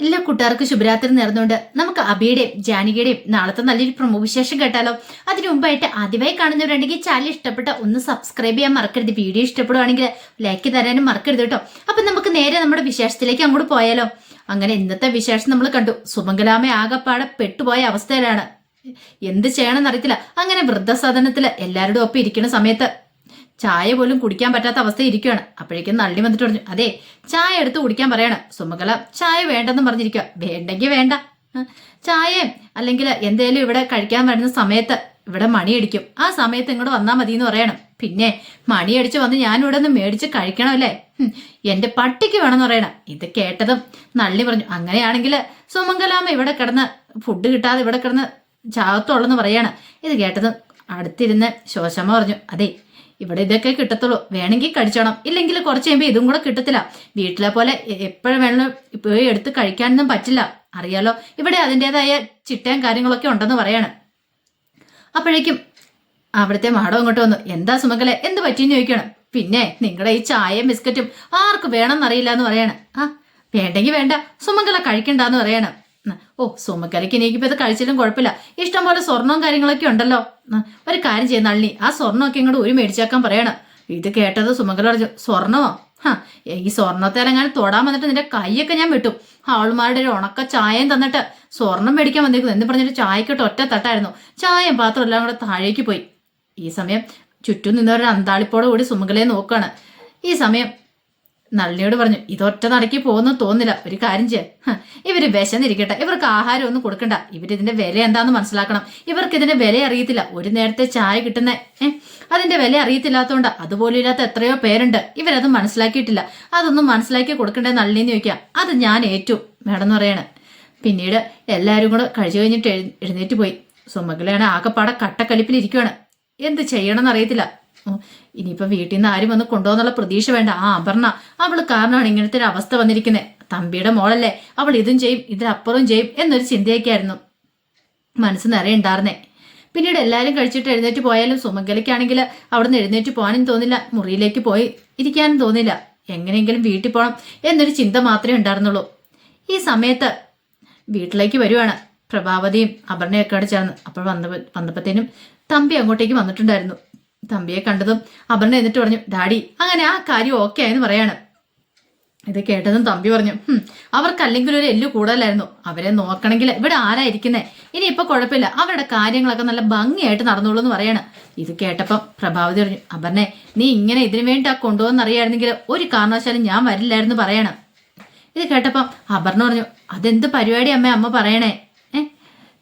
എല്ലാ കൂട്ടുകാർക്കും ശുഭരാത്രി നേർന്നുകൊണ്ട് നമുക്ക് അബിയുടെയും ജാനകിയുടെയും നാളത്തെ നല്ലൊരു പ്രമോ വിശേഷം കേട്ടാലോ? അതിനു മുമ്പായിട്ട് ആദ്യമായി കാണുന്നവരുണ്ടെങ്കിൽ ചാനൽ ഇഷ്ടപ്പെട്ട ഒന്ന് സബ്സ്ക്രൈബ് ചെയ്യാൻ മറക്കരുത്. വീഡിയോ ഇഷ്ടപ്പെടുവാണെങ്കിൽ ലൈക്ക് തരാനും മറക്കരുത് കേട്ടോ. അപ്പൊ നമുക്ക് നേരെ നമ്മുടെ വിശേഷത്തിലേക്ക് അങ്ങോട്ട് പോയാലോ? അങ്ങനെ ഇന്നത്തെ വിശേഷം നമ്മൾ കണ്ടു. സുമംഗലാമ ആകപ്പാടെ പെട്ടുപോയ അവസ്ഥയിലാണ്. എന്ത് ചെയ്യണമെന്ന് അറിയത്തില്ല. അങ്ങനെ വൃദ്ധസദനത്തിൽ എല്ലാവരുടെ ഒപ്പം ഇരിക്കുന്ന സമയത്ത് ചായ പോലും കുടിക്കാൻ പറ്റാത്ത അവസ്ഥ ഇരിക്കുകയാണ് അപ്പോഴേക്കും നള്ളി വന്നിട്ട് പറഞ്ഞു അതെ ചായ എടുത്ത് കുടിക്കാൻ പറയാണ്. സുമകല ചായ വേണ്ടെന്നും പറഞ്ഞിരിക്കുക വേണ്ടെങ്കിൽ വേണ്ട. ചായയും ചായ അല്ലെങ്കിൽ എന്തേലും ഇവിടെ കഴിക്കാൻ വരുന്ന സമയത്ത് ഇവിടെ മണിയടിക്കും. ആ സമയത്ത് ഇങ്ങോട്ട് വന്നാൽ മതി എന്ന് പറയണം. പിന്നെ മണിയടിച്ച് വന്ന് ഞാൻ ഇവിടെ നിന്ന് മേടിച്ച് കഴിക്കണം അല്ലേ? എന്റെ പട്ടിക്ക് വേണമെന്ന് പറയണം. ഇത് കേട്ടതും നള്ളി പറഞ്ഞു അങ്ങനെയാണെങ്കിൽ സുമംഗലാമ ഇവിടെ കിടന്ന് ഫുഡ് കിട്ടാതെ ഇവിടെ കിടന്ന് ചാകത്തുള്ളെന്ന് പറയാണ്. ഇത് കേട്ടതും അടുത്തിരുന്ന് ശോശമ്മ പറഞ്ഞു അതെ ഇവിടെ ഇതൊക്കെ കിട്ടത്തുള്ളൂ. വേണമെങ്കിൽ കഴിച്ചോണം ഇല്ലെങ്കിൽ കുറച്ച് കഴിയുമ്പോൾ ഇതും കൂടെ കിട്ടത്തില്ല. വീട്ടിലെ പോലെ എപ്പോഴും വേണം പോയി എടുത്ത് കഴിക്കാനൊന്നും പറ്റില്ല. അറിയാലോ? ഇവിടെ അതിന്റെതായ ചിട്ടയും കാര്യങ്ങളൊക്കെ ഉണ്ടെന്ന് പറയാണ്. അപ്പോഴേക്കും അവിടുത്തെ മാടം അങ്ങോട്ട് വന്നു. എന്താ സുമകലെ എന്ത് പറ്റിയെന്ന് ചോദിക്കണം. പിന്നെ നിങ്ങളുടെ ഈ ചായയും ബിസ്ക്കറ്റും ആർക്ക് വേണമെന്നറിയില്ല എന്ന് പറയാണ്. ആ വേണ്ടെങ്കിൽ വേണ്ട. സുമംഗല കഴിക്കണ്ടെന്ന് പറയണം. ഓ സുമക്കലയ്ക്ക് ഇപ്പൊ ഇത് കഴിച്ചാലും കുഴപ്പമില്ല. ഇഷ്ടം പോലെ സ്വർണവും കാര്യങ്ങളൊക്കെ ഉണ്ടല്ലോ. ഒരു കാര്യം ചെയ്യുന്ന അള്ളി ആ സ്വർണമൊക്കെ ഇങ്ങോട്ട് ഒരു മേടിച്ചാക്കാൻ പറയണം. ഇത് കേട്ടത് സുമംഗല പറഞ്ഞു സ്വർണമോ? ഹാ ഈ സ്വർണത്തേലെങ്ങാനും തൊടാൻ വന്നിട്ട് നിന്റെ കൈയൊക്കെ ഞാൻ വിട്ടു. ആളുമാരുടെ ഒരു ഉണക്ക ചായയും തന്നിട്ട് സ്വർണം മേടിക്കാൻ വന്നിരിക്കുന്നു. എന്ന് പറഞ്ഞിട്ട് ചായക്കൊട്ട് ഒറ്റ തട്ടായിരുന്നു. ചായയും പാത്രം എല്ലാം കൂടെ താഴേക്ക് പോയി. ഈ സമയം ചുറ്റും നിന്നവരുടെ അന്താളിപ്പോടെ കൂടി സുമംഗലയെ നോക്കുകയാണ് ഈ സമയം നളിനിയോട് പറഞ്ഞു ഇതൊറ്റ നടക്കി പോകുന്നു തോന്നില്ല. ഒരു കാര്യം ചെയ്യാം. ഇവർ വിശന്നിരിക്കട്ടെ. ഇവർക്ക് ആഹാരം ഒന്നും കൊടുക്കണ്ട. ഇവരിതിന്റെ വില എന്താന്ന് മനസ്സിലാക്കണം. ഇവർക്ക് ഇതിന്റെ വില അറിയത്തില്ല. ഒരു നേരത്തെ ചായ കിട്ടുന്ന അതിന്റെ വില അറിയത്തില്ലാത്തതുകൊണ്ട് അതുപോലെ ഇല്ലാത്ത എത്രയോ പേരുണ്ട്. ഇവരത് മനസ്സിലാക്കിയിട്ടില്ല. അതൊന്നും മനസ്സിലാക്കി കൊടുക്കണ്ടേ നളിനിന്ന് ചോദിക്കാം. അത് ഞാൻ ഏറ്റു മേഡം എന്ന് പറയാണ്. പിന്നീട് എല്ലാവരും കൂടെ കഴിച്ചു കഴിഞ്ഞിട്ട് എഴുന്നേറ്റ് പോയി. സുമകളയാണ് ആകെപ്പാടെ കട്ടക്കളിപ്പിലിരിക്കുകയാണ് എന്ത് ചെയ്യണമെന്ന് അറിയത്തില്ല. ഇനിയിപ്പോ വീട്ടിൽ നിന്ന് ആരും വന്ന് കൊണ്ടുപോകുന്നുള്ള പ്രതീക്ഷ വേണ്ട. ആ അപർണ. അവൾ കാരണമാണ് ഇങ്ങനത്തെ ഒരു അവസ്ഥ വന്നിരിക്കുന്നത് തമ്പിയുടെ മോളല്ലേ. അവൾ ഇതും ചെയ്യും ഇതിലപ്പുറവും ചെയ്യും എന്നൊരു ചിന്തയൊക്കെയായിരുന്നു. മനസ്സ് നിറയെ ഉണ്ടായിരുന്നേ പിന്നീട് എല്ലാവരും കഴിച്ചിട്ട് എഴുന്നേറ്റ് പോയാലും സുമംഗലയ്ക്കാണെങ്കിൽ അവിടുന്ന് എഴുന്നേറ്റ് പോകാനും തോന്നില്ല. മുറിയിലേക്ക് പോയി ഇരിക്കാനും തോന്നില്ല. എങ്ങനെയെങ്കിലും വീട്ടിൽ പോകണം എന്നൊരു ചിന്ത മാത്രമേ ഉണ്ടായിരുന്നുള്ളൂ ഈ സമയത്ത് വീട്ടിലേക്ക് വരുവാണ് പ്രഭാവതിയും അപർണയൊക്കെ ചേർന്ന്. അപ്പോൾ വന്ന വന്നപ്പോഴത്തേനും തമ്പി അങ്ങോട്ടേക്ക് വന്നിട്ടുണ്ടായിരുന്നു. തമ്പിയെ കണ്ടതും അപർണ എന്നിട്ട് പറഞ്ഞു ഡാഡി അങ്ങനെ ആ കാര്യം ഓക്കെ ആയെന്ന് പറയാണ്. ഇത് കേട്ടതും തമ്പി പറഞ്ഞു "ഹും, അവർക്കല്ലെങ്കിൽ ഒരു എല്ലു കൂടുതലായിരുന്നു. അവരെ നോക്കണമെങ്കിൽ ഇവിടെ ആരായിരിക്കുന്നേ ഇനി ഇപ്പൊ കുഴപ്പമില്ല. അവരുടെ കാര്യങ്ങളൊക്കെ നല്ല ഭംഗിയായിട്ട് നടന്നോളൂ എന്ന് പറയാണ്. ഇത് കേട്ടപ്പം പ്രഭാവതി പറഞ്ഞു അപർണെ നീ ഇങ്ങനെ ഇതിനു വേണ്ടി ആ കൊണ്ടുപോകുന്ന അറിയായിരുന്നെങ്കിൽ ഒരു കാരണവശാലും ഞാൻ വരില്ലായിരുന്നു പറയണം. ഇത് കേട്ടപ്പം അപർണ പറഞ്ഞു അതെന്ത് പരിപാടി അമ്മ അമ്മ പറയണേ? ഏ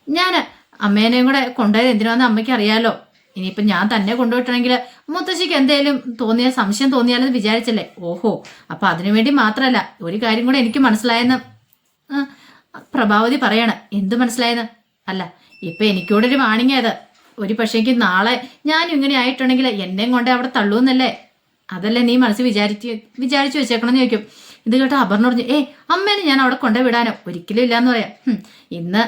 ഞാൻ അമ്മേനെയും കൂടെ കൊണ്ടുപോയത് എന്തിനാന്ന് അമ്മയ്ക്ക് അറിയാലോ. ഇനിയിപ്പം ഞാൻ തന്നെ കൊണ്ടുപോയിട്ടുണ്ടെങ്കിൽ മുത്തശ്ശിക്ക് എന്തേലും തോന്നിയ സംശയം തോന്നിയാലെന്ന് വിചാരിച്ചല്ലേ? ഓഹോ അപ്പൊ അതിനുവേണ്ടി മാത്രമല്ല ഒരു കാര്യം കൂടെ എനിക്ക് മനസ്സിലായെന്ന് പ്രഭാവതി പറയാണ്. എന്ത് മനസ്സിലായെന്ന്? അല്ല ഇപ്പൊ എനിക്കൂടെ ഒരു വാണിംഗ് അത് ഒരു പക്ഷേക്ക് നാളെ ഞാൻ ഇങ്ങനെ ആയിട്ടുണ്ടെങ്കിൽ എന്നെയും കൊണ്ട് അവിടെ തള്ളൂന്നല്ലേ അതല്ലേ നീ മനസ്സിൽ വിചാരിച്ച് വിചാരിച്ചു വെച്ചേക്കണമെന്ന് ചോദിക്കും. ഇത് കേട്ടോ അപർണ പറഞ്ഞു ഏ അമ്മേനെ ഞാൻ അവിടെ കൊണ്ടുവിടാനോ? ഒരിക്കലും ഇല്ലാന്ന് പറയാം. ഇന്ന്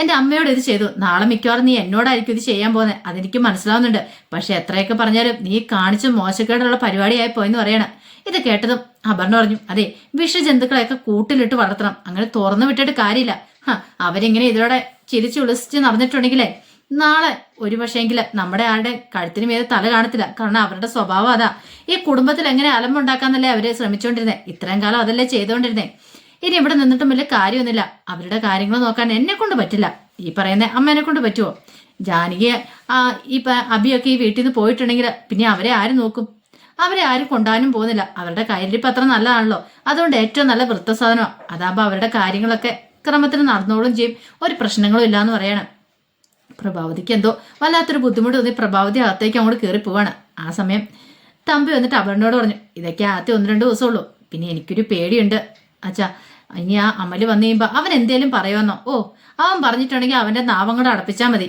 എന്റെ അമ്മയോട് ഇത് ചെയ്തു. നാളെ മിക്കവാറും നീ എന്നോടായിരിക്കും ഇത് ചെയ്യാൻ പോകുന്നത് അതെനിക്ക് മനസ്സിലാവുന്നുണ്ട്. പക്ഷെ എത്രയൊക്കെ പറഞ്ഞാലും നീ കാണിച്ച മോശക്കേടുള്ള പരിപാടിയായി പോയെന്ന് പറയണം. ഇത് കേട്ടതും അപർണ പറഞ്ഞു അതെ വിഷജന്തുക്കളെയൊക്കെ കൂട്ടിലിട്ട് വളർത്തണം. അങ്ങനെ തുറന്നു വിട്ടിട്ട് കാര്യമില്ല. അവരിങ്ങനെ ഇതിലൂടെ ചിരിച്ചു ഉളിച്ച് നടന്നിട്ടുണ്ടെങ്കിലേ നാളെ ഒരു പക്ഷേങ്കിൽ നമ്മുടെ ആരുടെ കഴുത്തിന് മീതെ തല കാണത്തില്ല. കാരണം അവരുടെ സ്വഭാവം അതാ. ഈ കുടുംബത്തിൽ എങ്ങനെ അലമ്പുണ്ടാക്കാന്നല്ലേ അവരെ ശ്രമിച്ചുകൊണ്ടിരുന്നേ ഇത്രയും കാലം അതല്ലേ ചെയ്തുകൊണ്ടിരുന്നേ ഇനി ഇവിടെ നിന്നിട്ടും വലിയ കാര്യമൊന്നുമില്ല. അവരുടെ കാര്യങ്ങൾ നോക്കാൻ എന്നെ കൊണ്ട് പറ്റില്ല. ഈ പറയുന്ന അമ്മേനെ കൊണ്ട് പറ്റുമോ ജാനകിയെ ആ ഈ അബിയൊക്കെ ഈ വീട്ടിൽ നിന്ന് പോയിട്ടുണ്ടെങ്കിൽ പിന്നെ അവരെ ആര് നോക്കും? അവരെ ആരും കൊണ്ടാനും പോകുന്നില്ല. അവരുടെ കയ്യിലിപ്പ് അത്ര നല്ലതാണല്ലോ. അതുകൊണ്ട് ഏറ്റവും നല്ല വൃത്തസാധനമാണ് അതാകുമ്പോൾ അവരുടെ കാര്യങ്ങളൊക്കെ ക്രമത്തിന് നടന്നോളും ചെയ്യും. ഒരു പ്രശ്നങ്ങളും ഇല്ലാന്ന് പറയണം. പ്രഭാവതിക്ക് എന്തോ വല്ലാത്തൊരു ബുദ്ധിമുട്ട് തോന്നി. പ്രഭാവതി അകത്തേക്ക് അങ്ങോട്ട് കയറി പോവാണ്. ആ സമയം തമ്പി വന്നിട്ട് അവരോട് പറഞ്ഞു ഇതൊക്കെ ആദ്യം ഒന്ന് രണ്ട് ദിവസമുള്ളൂ പിന്നെ എനിക്കൊരു പേടിയുണ്ട്. അച്ഛാ ഇനി ആ അമൽ വന്നു കഴിയുമ്പോൾ അവൻ എന്തേലും പറയുമെന്നോ? ഓ അവൻ പറഞ്ഞിട്ടുണ്ടെങ്കിൽ അവന്റെ നാവം കൂടെ അടപ്പിച്ചാൽ മതി.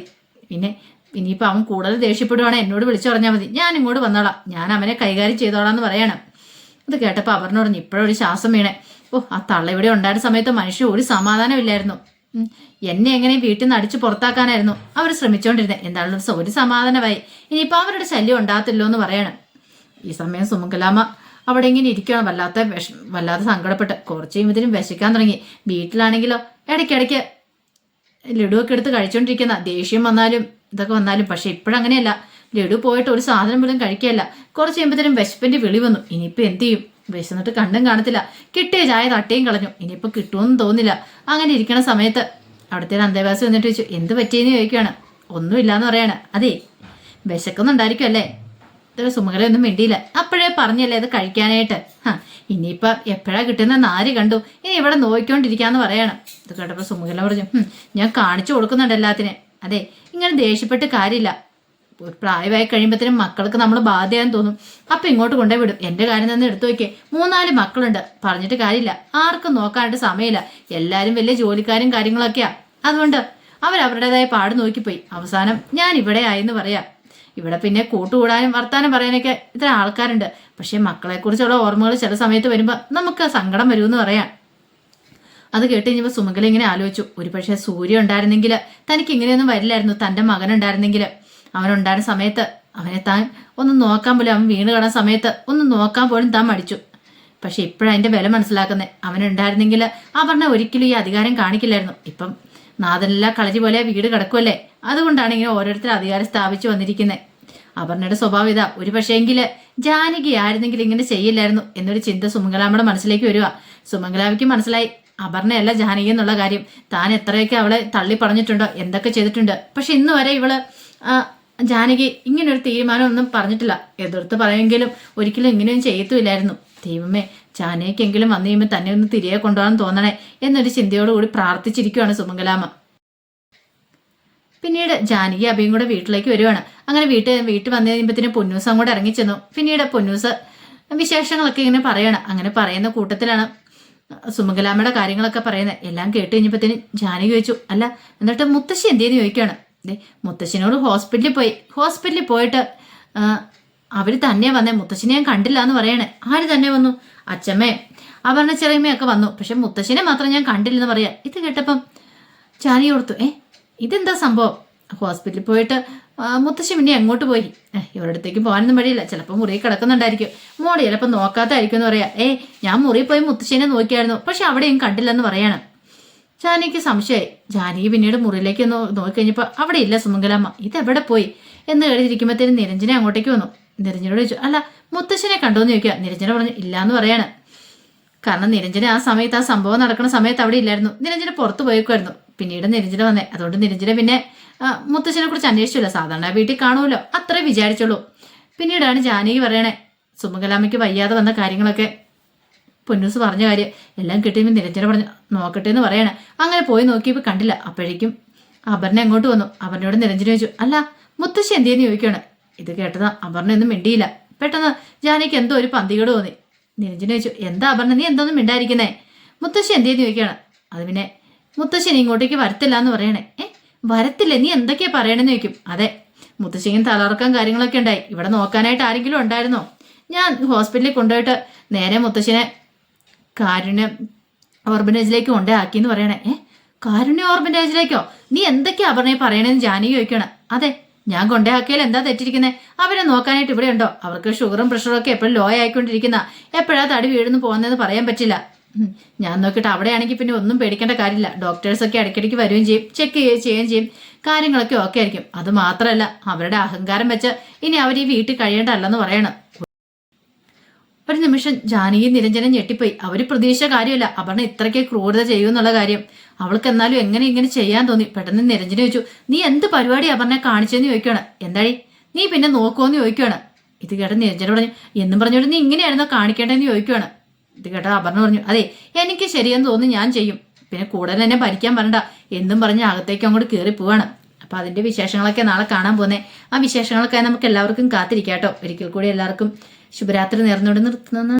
പിന്നെ ഇനിയിപ്പോൾ അവൻ കൂടുതൽ ദേഷ്യപ്പെടുവാണെങ്കിൽ എന്നോട് വിളിച്ചു പറഞ്ഞാൽ മതി. ഞാൻ ഇങ്ങോട്ട് വന്നോളാം. ഞാൻ അവനെ കൈകാര്യം ചെയ്തോളാം എന്ന് പറയണം. ഇത് കേട്ടപ്പോൾ അവറിനോട് പറഞ്ഞു ഇപ്പോഴൊരു ശ്വാസം വീണേ. ഓ ആ തള്ള ഇവിടെ ഉണ്ടായിരുന്ന സമയത്ത് മനുഷ്യ ഒരു സമാധാനമില്ലായിരുന്നു. എന്നെ എങ്ങനെയും വീട്ടിൽ നിന്ന് അടിച്ച് പുറത്താക്കാനായിരുന്നു? അവർ ശ്രമിച്ചുകൊണ്ടിരുന്നത് എന്താണെന്ന് ഒരു സമാധാനമായി. ഇനിയിപ്പോൾ അവരുടെ ശല്യം ഉണ്ടാകത്തില്ലോ എന്ന് പറയണം. ഈ സമയം സുമംഗലാമ്മ അവിടെ ഇങ്ങനെ ഇരിക്കണം വല്ലാത്ത വിഷ വല്ലാതെ സങ്കടപ്പെട്ട്. കുറച്ച് കഴിയുമ്പോഴത്തേനും വിശക്കാൻ തുടങ്ങി. വീട്ടിലാണെങ്കിലോ ഇടയ്ക്കിടയ്ക്ക് ലഡുവൊക്കെ എടുത്ത് കഴിച്ചുകൊണ്ടിരിക്കുന്ന ദേഷ്യം വന്നാലും ഇതൊക്കെ വന്നാലും. പക്ഷെ ഇപ്പോഴങ്ങനെയല്ല. ലഡു പോയിട്ട് ഒരു സാധനം പോലും കഴിക്കുകയല്ല. കുറച്ച് കഴിയുമ്പോഴത്തേനും വിശപ്പിന്റെ വിളി വന്നു. ഇനിയിപ്പോൾ എന്ത് ചെയ്യും? വിശന്നിട്ട് കണ്ടും കാണത്തില്ല. കിട്ടിയ ചായ തട്ടിയും കളഞ്ഞു. ഇനിയിപ്പോൾ കിട്ടുമെന്ന് തോന്നില്ല അങ്ങനെ ഇരിക്കണ സമയത്ത് അവിടുത്തെ ഒരു അന്തേവാസി വന്നിട്ട് ചോദിച്ചു എന്ത് പറ്റിയെന്ന് ചോദിക്കുകയാണ് ഒന്നുമില്ലാന്ന് പറയാണ്. അതെ വിശക്കുന്നുണ്ടായിരിക്കും അല്ലേ ഇത്ര സുമകളൊന്നും വേണ്ടിയില്ല അപ്പോഴേ പറഞ്ഞല്ലേ അത് കഴിക്കാനായിട്ട്. ഇനിയിപ്പം എപ്പോഴാ കിട്ടുന്ന നാര് കണ്ടു. ഇനി ഇവിടെ നോക്കിക്കൊണ്ടിരിക്കാന്ന് പറയണം. ഇത് കേട്ടപ്പോൾ സുമകല പറഞ്ഞു "ഹും, ഞാൻ കാണിച്ചു കൊടുക്കുന്നുണ്ട് എല്ലാത്തിനെ അതെ ഇങ്ങനെ ദേഷ്യപ്പെട്ട് കാര്യമില്ല. ഒരു പ്രായമായി കഴിയുമ്പോഴത്തേനും മക്കൾക്ക് നമ്മൾ ബാധയാന്ന് തോന്നും. അപ്പം ഇങ്ങോട്ട് കൊണ്ടുപോയി വിടും. എന്റെ കാര്യം തന്നെ എടുത്തു നോക്കിയേ. മൂന്നാൽ മക്കളുണ്ട്. പറഞ്ഞിട്ട് കാര്യമില്ല. ആർക്കും നോക്കാനായിട്ട് സമയമില്ല. എല്ലാവരും വലിയ ജോലിക്കാരും കാര്യങ്ങളൊക്കെയാ. അതുകൊണ്ട് അവരവരുടേതായ പാട് നോക്കിപ്പോയി. അവസാനം ഞാൻ ഇവിടെ ആയെന്ന് പറയാം. ഇവിടെ പിന്നെ കൂട്ടുകൂടാനും വർത്താനം പറയാനൊക്കെ ഇത്ര ആൾക്കാരുണ്ട്. പക്ഷേ മക്കളെക്കുറിച്ചുള്ള ഓർമ്മകൾ ചില സമയത്ത് വരുമ്പോൾ നമുക്ക് സങ്കടം വരുമെന്ന് പറയാം. അത് കേട്ട് കഴിഞ്ഞപ്പോൾ സുമംഗല ഇങ്ങനെ ആലോചിച്ചു. ഒരു പക്ഷേ സൂര്യ ഉണ്ടായിരുന്നെങ്കിൽ തനിക്ക് ഇങ്ങനെയൊന്നും വരില്ലായിരുന്നു. തന്റെ മകനുണ്ടായിരുന്നെങ്കിൽ അവനുണ്ടായിരുന്ന സമയത്ത് അവനെ താൻ ഒന്ന് നോക്കാൻ പോലും അവൻ വീണ് കിടന്ന സമയത്ത് ഒന്ന് നോക്കാൻ പോലും താൻ മടിച്ചു. പക്ഷെ ഇപ്പോഴതിന്റെ വില മനസ്സിലാക്കുന്നത്. അവനുണ്ടായിരുന്നെങ്കിൽ അപർണ ഒരിക്കലും ഈ അധികാരം കാണിക്കില്ലായിരുന്നു. ഇപ്പം നാഥനെല്ലാം കളരി പോലെ വീട് കിടക്കുമല്ലേ അതുകൊണ്ടാണ് ഇങ്ങനെ ഓരോരുത്തർ അധികാരം സ്ഥാപിച്ചു വന്നിരിക്കുന്നത് അപർണയുടെ സ്വഭാവം ഇതാ. ഒരു പക്ഷേങ്കിൽ ജാനകി ആയിരുന്നെങ്കിൽ ഇങ്ങനെ ചെയ്യില്ലായിരുന്നു എന്നൊരു ചിന്ത സുമംഗലാമ്മയുടെ മനസ്സിലേക്ക് വരിക സുമംഗലാമയ്ക്ക് മനസ്സിലായി. അപർണയല്ല ജാനകി എന്നുള്ള കാര്യം. താൻ എത്രയൊക്കെ അവളെ തള്ളി പറഞ്ഞിട്ടുണ്ടോ? എന്തൊക്കെ ചെയ്തിട്ടുണ്ട്? പക്ഷെ ഇന്ന് വരെ ഇവൾ ജാനകി ഇങ്ങനൊരു തീരുമാനമൊന്നും പറഞ്ഞിട്ടില്ല. എതിർത്ത് പറയുമെങ്കിലും ഒരിക്കലും ഇങ്ങനെയും ചെയ്യത്തുമില്ലായിരുന്നു. ദൈവമേ ജാനകിക്കെങ്കിലും വന്നു കഴിയുമ്പോൾ തന്നെ ഒന്ന് തിരികെ കൊണ്ടുപോകാൻ തോന്നണേ എന്നൊരു ചിന്തയോടുകൂടി പ്രാർത്ഥിച്ചിരിക്കുകയാണ് സുമംഗലാമ്മ പിന്നീട് ജാനകി അബിയും കൂടെ വീട്ടിലേക്ക് വരുവാണ്. അങ്ങനെ വീട്ടിൽ വീട്ടിൽ വന്നു കഴിയുമ്പോഴത്തേന് പൊന്നൂസ് അങ്ങോട്ട് ഇറങ്ങിച്ചെന്നു. പിന്നീട് പൊന്നൂസ് വിശേഷങ്ങളൊക്കെ ഇങ്ങനെ പറയണം. അങ്ങനെ പറയുന്ന കൂട്ടത്തിലാണ് സുമംഗലാമ്മയുടെ കാര്യങ്ങളൊക്കെ പറയുന്നത്. എല്ലാം കേട്ട് കഴിഞ്ഞപ്പോഴത്തേനും ജാനകി ചോദിച്ചു അല്ല എന്നിട്ട് മുത്തശ്ശി എന്തേന്ന് ചോദിക്കുകയാണ്? മുത്തശ്ശിനോട് ഹോസ്പിറ്റലിൽ പോയി. ഹോസ്പിറ്റലിൽ പോയിട്ട് ആ, അവർ തന്നെ വന്നേ മുത്തശ്ശിനെ ഞാൻ കണ്ടില്ല എന്ന് പറയണേ. ആര് തന്നെ വന്നു? അച്ഛമ്മേ. അപർണ ചെറിയമ്മയൊക്കെ വന്നു. പക്ഷെ മുത്തശ്ശിനെ മാത്രം ഞാൻ കണ്ടില്ലെന്ന് പറയാ. ഇത് കേട്ടപ്പം ചാരി കൊടുത്തു ഏ ഇതെന്താ സംഭവം? ഹോസ്പിറ്റലിൽ പോയിട്ട് മുത്തശ്ശി പിന്നെ എങ്ങോട്ട് പോയി? ഇവരുടെ അടുത്തേക്ക് പോകാനൊന്നും വഴിയില്ല. ചിലപ്പോൾ മുറി കിടക്കുന്നുണ്ടായിരിക്കും. മോൾ ചിലപ്പോൾ നോക്കാത്തായിരിക്കും എന്ന് പറയാം. ഏ ഞാൻ മുറി പോയി മുത്തശ്ശിനെ നോക്കിയായിരുന്നു. പക്ഷെ അവിടെയും കണ്ടില്ലെന്ന് പറയാണ്. ജാനിക്ക് സംശയമായി. ജാനി പിന്നീട് മുറിയിലേക്ക് നോ നോക്കിക്കഴിഞ്ഞപ്പോൾ അവിടെ ഇല്ല സുമംഗലാമ്മ. ഇതെവിടെ പോയി? എന്ന് എഴുതിയിരിക്കുമ്പോഴത്തേനും നിരഞ്ജനെ അങ്ങോട്ടേക്ക് വന്നു. നിരഞ്ജനോട് ചോദിച്ചു അല്ല മുത്തശ്ശനെ കണ്ടോന്ന് ചോദിക്കുക. നിരഞ്ജന പറഞ്ഞു ഇല്ലാന്ന് പറയാണ്. കാരണം നിരഞ്ജന ആ സമയത്ത് ആ സംഭവം നടക്കുന്ന സമയത്ത് അവിടെ ഇല്ലായിരുന്നു. നിരഞ്ജന പുറത്തു പോയേക്കുമായിരുന്നു പിന്നീട് നിരഞ്ജന വന്നേ. അതുകൊണ്ട് നിരഞ്ജന പിന്നെ മുത്തശ്ശനെ കുറിച്ച് അന്വേഷിച്ചില്ല സാധാരണ വീട്ടിൽ കാണുമല്ലോ അത്രേ വിചാരിച്ചുള്ളൂ. പിന്നീടാണ് ജാനകി പറയണേ സുമകലാമയ്ക്ക് വയ്യാതെ വന്ന കാര്യങ്ങളൊക്കെ പൊന്നൂസ് പറഞ്ഞ കാര്യം എല്ലാം കിട്ടിയപ്പോൾ നിരഞ്ജന പറഞ്ഞു നോക്കട്ടെ എന്ന് പറയണേ. അങ്ങനെ പോയി നോക്കിയപ്പോൾ കണ്ടില്ല. അപ്പോഴേക്കും അപർണ അങ്ങോട്ട് വന്നു. അപർണയോട് നിരഞ്ജന ചോദിച്ചു അല്ല മുത്തശ്ശി എന്തിയെന്ന് ചോദിക്കുകയാണ്? ഇത് കേട്ടത് അപർണയൊന്നും മിണ്ടിയില്ല. പെട്ടെന്ന് ജാനയ്ക്ക് എന്തോ ഒരു പന്തികേട് തോന്നി. നിരഞ്ജന ചോദിച്ചു എന്താ അപർണ നീ എന്തോന്നും മിണ്ടായിരിക്കുന്നേ? മുത്തശ്ശി എന്തിയെന്ന് ചോദിക്കുകയാണ്. അത് പിന്നെ മുത്തശ്ശൻ ഇങ്ങോട്ടേക്ക് വരത്തില്ല എന്ന് പറയണേ. ഏ വരത്തില്ല നീ എന്തൊക്കെയാ പറയണെന്ന് ചോദിക്കും. അതെ മുത്തശ്ശിക്കും തലർക്കം കാര്യങ്ങളൊക്കെ ഉണ്ടായി. ഇവിടെ നോക്കാനായിട്ട് ആരെങ്കിലും ഉണ്ടായിരുന്നോ? ഞാൻ ഹോസ്പിറ്റലിൽ കൊണ്ടുപോയിട്ട് നേരെ മുത്തശ്ശിനെ കാരുണ്യ ഓർബനേജിലേക്ക് കൊണ്ടേ ആക്കിന്ന് പറയണേ. ഏ കാരുണ്യ ഓർബനേജിലേക്കോ? നീ എന്തൊക്കെയാ പറഞ്ഞേ പറയണേന്ന് ജാനകി ചോദിക്കണം അതെ ഞാൻ കൊണ്ടേ ആക്കിയാൽ എന്താ തെറ്റിരിക്കുന്നത് അവരെ നോക്കാനായിട്ട് ഇവിടെ ഉണ്ടോ? അവർക്ക് ഷുഗറും പ്രഷറും ഒക്കെ എപ്പോഴും ലോ ആയിക്കൊണ്ടിരിക്കുന്ന. എപ്പോഴാ തടി വീഴുന്നു പോകുന്നതെന്ന് പറയാൻ പറ്റില്ല. ഞാൻ നോക്കിയിട്ട് അവിടെയാണെങ്കിൽ പിന്നെ ഒന്നും പേടിക്കേണ്ട കാര്യമില്ല. ഡോക്ടേഴ്സൊക്കെ ഇടയ്ക്കിടയ്ക്ക് വരികയും ചെയ്യും. ചെക്ക് ചെയ്യുകയും ചെയ്യും. കാര്യങ്ങളൊക്കെ ഓക്കെ ആയിരിക്കും. അത് മാത്രമല്ല അവരുടെ അഹങ്കാരം വെച്ച് ഇനി അവർ ഈ വീട്ടിൽ കഴിയേണ്ടല്ലെന്ന് പറയണം. ഒരു നിമിഷം ജാനകി നിരഞ്ജനം ഞെട്ടിപ്പോയി. അവർ പ്രതീക്ഷ കാര്യമല്ല. അപർണ ഇത്രയ്ക്ക് ക്രൂരത ചെയ്യുമെന്നുള്ള കാര്യം. അവൾക്ക് എന്നാലും എങ്ങനെ ഇങ്ങനെ ചെയ്യാൻ തോന്നി. പെട്ടെന്ന് നിരഞ്ജന ചോദിച്ചു നീ എന്ത് പരിപാടി അപർണ കാണിച്ചെന്ന് ചോദിക്കുകയാണ് എന്താടി? നീ പിന്നെ നോക്കുമെന്ന് ചോദിക്കുകയാണ് ഇത് കേട്ട നിരഞ്ജന പറഞ്ഞു എന്നും പറഞ്ഞോട്ട് നീ ഇങ്ങനെയായിരുന്നോ കാണിക്കേണ്ടതെന്ന് ചോദിക്കുകയാണ് ഇത് കേട്ട അപർണ പറഞ്ഞു അതെ എനിക്ക് ശരിയെന്ന് തോന്നുന്നു ഞാൻ ചെയ്യും. പിന്നെ കൂടുതൽ എന്നെ ഭരിക്കാൻ പറയണ്ട. എന്നും പറഞ്ഞ് അകത്തേക്ക് അങ്ങോട്ട് കയറി പോവാണ്. അപ്പൊ അതിന്റെ വിശേഷങ്ങളൊക്കെ നാളെ കാണാൻ പോകുന്നേ ആ വിശേഷങ്ങളൊക്കെ നമുക്ക് എല്ലാവർക്കും കാത്തിരിക്കാം കേട്ടോ ഒരിക്കൽ കൂടി എല്ലാവർക്കും ശുഭരാത്രി നേർന്നുകൊണ്ട് നിർത്തുന്ന.